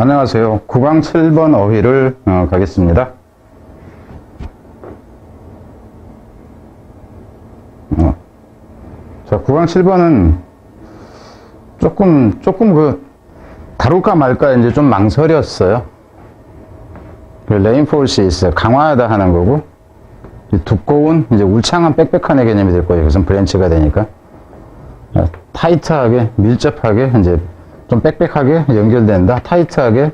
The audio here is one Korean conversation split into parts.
안녕하세요. 9강 7번 어휘를 어, 가겠습니다. 어. 자, 9강 7번은 조금, 조금 그, 다룰까 말까 이제 좀 망설였어요. 그 reinforces, 강화하다 하는 거고, 이 두꺼운, 이제 울창한 빽빽한 의 개념이 될 거예요. 그래서 브랜치가 되니까. 어, 타이트하게, 밀접하게, 이제 좀 빽빽하게 연결된다. 타이트하게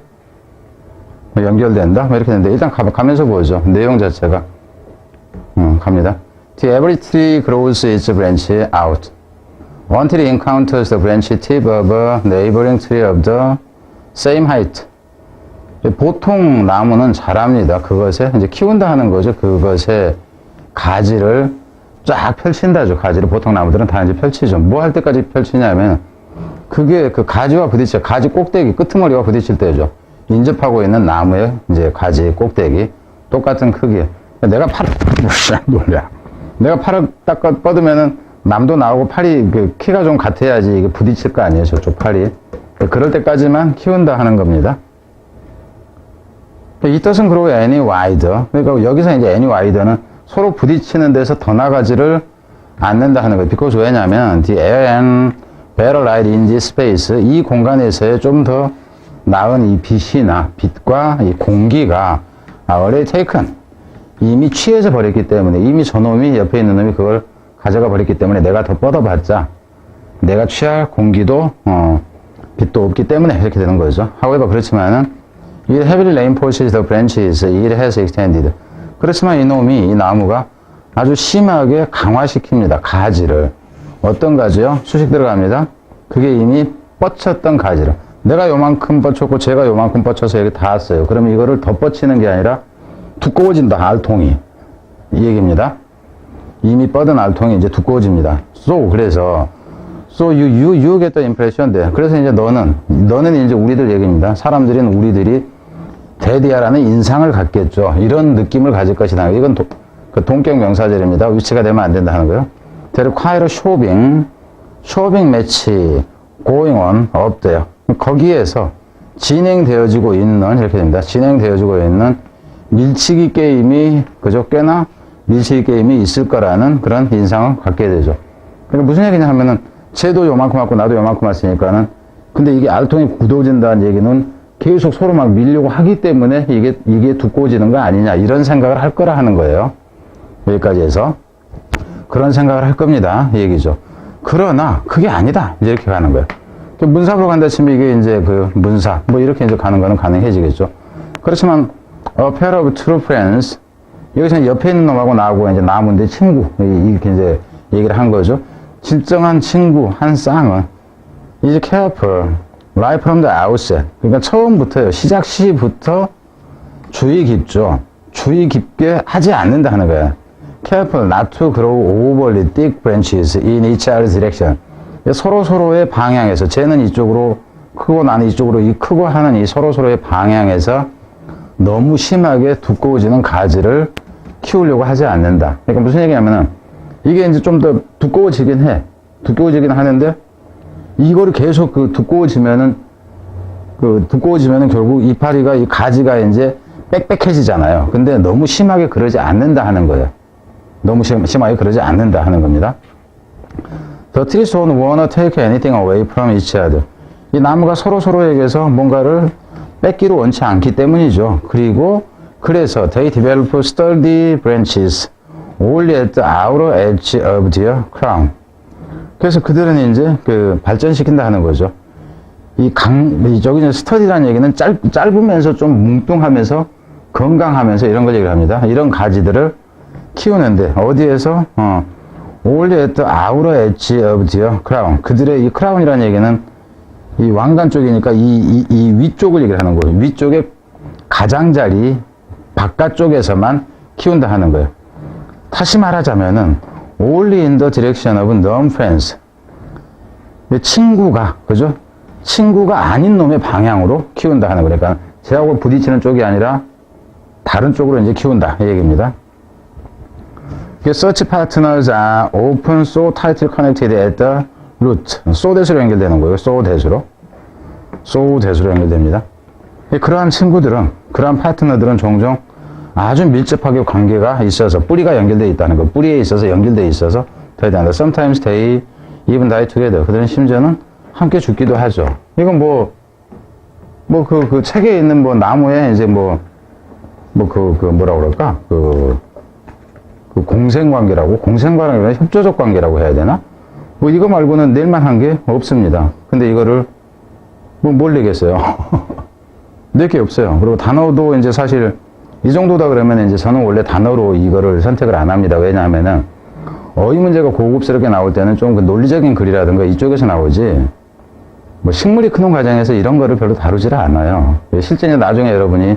연결된다. 뭐 이렇게 되는데, 일단 가, 가면서 보죠. 내용 자체가. 음, 갑니다. The every tree grows its branch out until it encounters the branch tip of a neighboring tree of the same height. 보통 나무는 자랍니다. 그것에 이제 키운다 하는 거죠. 그것에 가지를 쫙 펼친다죠. 가지를 보통 나무들은 다 이제 펼치죠. 뭐 할 때까지 펼치냐면 그게 그 가지와 부딪혀 가지 꼭대기 끄트머리와 부딪힐 때죠. 인접하고 있는 나무의 이제 가지 꼭대기 똑같은 크기. 내가 팔 놀래. 내가 팔을 딱 뻗으면은 남도 나오고 팔이 그 키가 좀 같아야지 이게 부딪힐 거 아니에요. 저쪽 팔이. 그럴 때까지만 키운다 하는 겁니다. It doesn't grow any wider. 그러니까 여기서 이제 any wider는 서로 부딪히는 데서 더 나가지를 않는다 하는 거예요. Because 왜냐면 the air and better light in this space 이 공간에서의 좀 더 나은 이 빛이나 빛과 이 공기가 already taken 이미 취해져 버렸기 때문에 이미 저놈이 옆에 있는 놈이 그걸 가져가 버렸기 때문에 내가 더 뻗어봤자 내가 취할 공기도 어, 빛도 없기 때문에 이렇게 되는 거죠. however 그렇지만은 이 heavily reinforces the branches it has extended 그렇지만 이 놈이 이 나무가 아주 심하게 강화시킵니다. 가지를 어떤 가지요? 수식 들어갑니다. 그게 이미 뻗쳤던 가지를 내가 요만큼 뻗쳤고 제가 요만큼 뻗쳐서 여기 닿았어요. 그러면 이거를 더 뻗치는 게 아니라 두꺼워진다. 알통이 이 얘기입니다. 이미 뻗은 알통이 이제 두꺼워집니다. So 그래서 so you you you get the impression 돼. 그래서 이제 너는 너는 이제 우리들 얘기입니다. 사람들인 우리들이 대디아라는 인상을 갖겠죠. 이런 느낌을 가질 것이다. 이건 도, 그 동격 명사절입니다. 위치가 되면 안 된다 하는 거예요. There require shopping, shopping 없대요. 거기에서 진행되어지고 있는 이렇게 됩니다. 진행되어지고 있는 밀치기 게임이 그저 꽤나 밀치기 게임이 있을 거라는 그런 인상을 갖게 되죠. 그러니까 무슨 얘기냐 하면은 쟤도 요만큼 왔고 나도 요만큼 왔으니까는 근데 이게 알통이 굳어진다는 얘기는 계속 서로 막 밀려고 하기 때문에 이게 이게 두꺼워지는 거 아니냐 이런 생각을 할 거라 하는 거예요. 여기까지 해서 그런 생각을 할 겁니다. 이 얘기죠. 그러나 그게 아니다. 이제 이렇게 가는 거예요. 문사로 간다 치면 이게 이제 그 문사 뭐 이렇게 이제 가는 거는 가능해지겠죠. 그렇지만 a pair of true friends 여기서 옆에 있는 놈하고 나하고 이제 나무인데 친구 이렇게 이제 얘기를 한 거죠. 진정한 친구 한 쌍은 is careful right from the outset 그러니까 처음부터요 시작 시부터 주의 깊죠. 주의 깊게 하지 않는다 하는 거예요. Careful not to grow overly thick branches in each other's direction. 서로 서로의 방향에서 쟤는 이쪽으로 크고 나는 이쪽으로 이 크고 하는 이 서로 서로의 방향에서 너무 심하게 두꺼워지는 가지를 키우려고 하지 않는다. 그러니까 무슨 얘기냐면은 이게 이제 좀 더 두꺼워지긴 해. 두꺼워지긴 하는데 이거를 계속 그 두꺼워지면은 그 두꺼워지면은 결국 이파리가 이 가지가 이제 빽빽해지잖아요. 근데 너무 심하게 그러지 않는다 하는 거예요. 너무 심, 심하게 그러지 않는다 하는 겁니다. The trees don't wanna take anything away from each other. 이 나무가 서로 서로에게서 뭔가를 뺏기로 원치 않기 때문이죠. 그리고 그래서 they develop sturdy branches only at the outer edge of their crown. 그래서 그들은 이제 그 발전시킨다 하는 거죠. 이 강, 이 저기 스터디라는 얘기는 짧, 짧으면서 좀 뭉뚱하면서 건강하면서 이런 걸 얘기를 합니다. 이런 가지들을 키우는데 어디에서 어, outer edge of their crown. 그들의 이 크라운이라는 얘기는 이 왕관 쪽이니까 이, 이, 이 위쪽을 얘기를 하는 거예요. 위쪽에 가장자리 바깥쪽에서만 키운다 하는 거예요. 다시 말하자면은 only in the direction of non-friends. 친구가 그죠? 친구가 아닌 놈의 방향으로 키운다 하는 거니까 그러니까 쟤하고 부딪히는 쪽이 아니라 다른 쪽으로 이제 키운다 이 얘기입니다. Such partners are often so tightly connected at the root. so 대수로 연결되는 거예요. so 대수로. so 대수로 연결됩니다. 예, 그러한 친구들은, 그러한 파트너들은 종종 아주 밀접하게 관계가 있어서, 뿌리가 연결되어 있다는 거, 뿌리에 있어서 연결되어 있어서 더 된다. Sometimes they even die together. 그들은 심지어는 함께 죽기도 하죠. 이건 뭐, 뭐 그, 그 책에 있는 뭐 나무에 이제 뭐, 뭐 그, 그 뭐라 그럴까? 그, 그 공생관계라고, 공생관계는 협조적 관계라고 해야 되나? 뭐 이거 말고는 낼 만한 게 없습니다. 근데 이거를 뭐 뭘 내겠어요? 낼 게 없어요. 그리고 단어도 이제 사실 이 정도다 그러면 이제 저는 원래 단어로 이거를 선택을 안 합니다. 왜냐하면은 어휘 문제가 고급스럽게 나올 때는 좀 그 논리적인 글이라든가 이쪽에서 나오지 뭐 식물이 크는 과정에서 이런 거를 별로 다루지를 않아요. 실제 이제 나중에 여러분이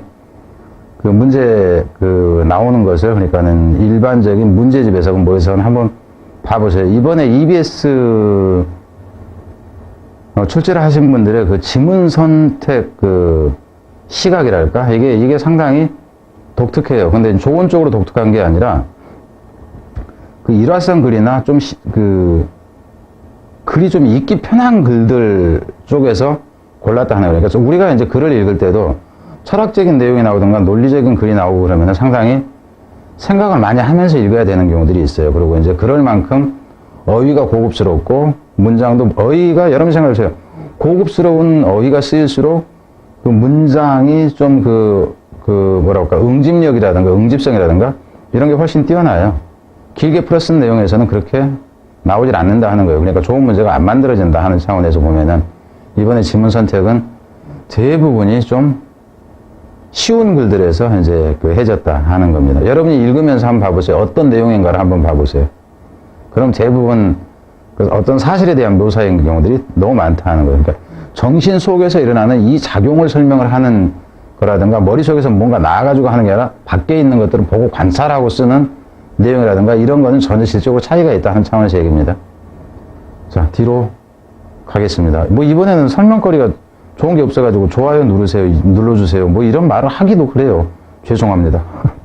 그 문제 그 나오는 것을 그러니까는 일반적인 문제집에서 뭐에서 한번 봐보세요. 이번에 EBS 어, 출제를 하신 분들의 그 지문 선택 그 시각이랄까 이게 이게 상당히 독특해요. 근데 좋은 쪽으로 독특한 게 아니라 그 일화성 글이나 좀 그 글이 좀 읽기 편한 글들 쪽에서 골랐다 하는 거예요. 그래서 우리가 이제 글을 읽을 때도 철학적인 내용이 나오든가 논리적인 글이 나오고 그러면 상당히 생각을 많이 하면서 읽어야 되는 경우들이 있어요. 그리고 이제 그럴 만큼 어휘가 고급스럽고 문장도 어휘가 여러분 생각해보세요. 고급스러운 어휘가 쓰일수록 그 문장이 좀 그, 그 뭐라 할까 응집력이라든가 응집성이라든가 이런 게 훨씬 뛰어나요. 길게 풀어 쓴 내용에서는 그렇게 나오질 않는다 하는 거예요. 그러니까 좋은 문제가 안 만들어진다 하는 차원에서 보면은 이번에 지문 선택은 대부분이 좀 쉬운 글들에서 이제 그 해졌다 하는 겁니다. 여러분이 읽으면서 한번 봐보세요. 어떤 내용인가를 한번 봐보세요. 그럼 대부분 그 어떤 사실에 대한 묘사인 경우들이 너무 많다 하는 거예요. 그러니까 정신 속에서 일어나는 이 작용을 설명을 하는 거라든가 머릿속에서 뭔가 나와가지고 하는 게 아니라 밖에 있는 것들을 보고 관찰하고 쓰는 내용이라든가 이런 거는 전혀 질적으로 차이가 있다 하는 차원에서 얘기입니다. 자, 뒤로 가겠습니다. 뭐 이번에는 설명거리가 좋은 게 없어가지고 좋아요 누르세요, 눌러주세요. 뭐 이런 말을 하기도 그래요. 죄송합니다.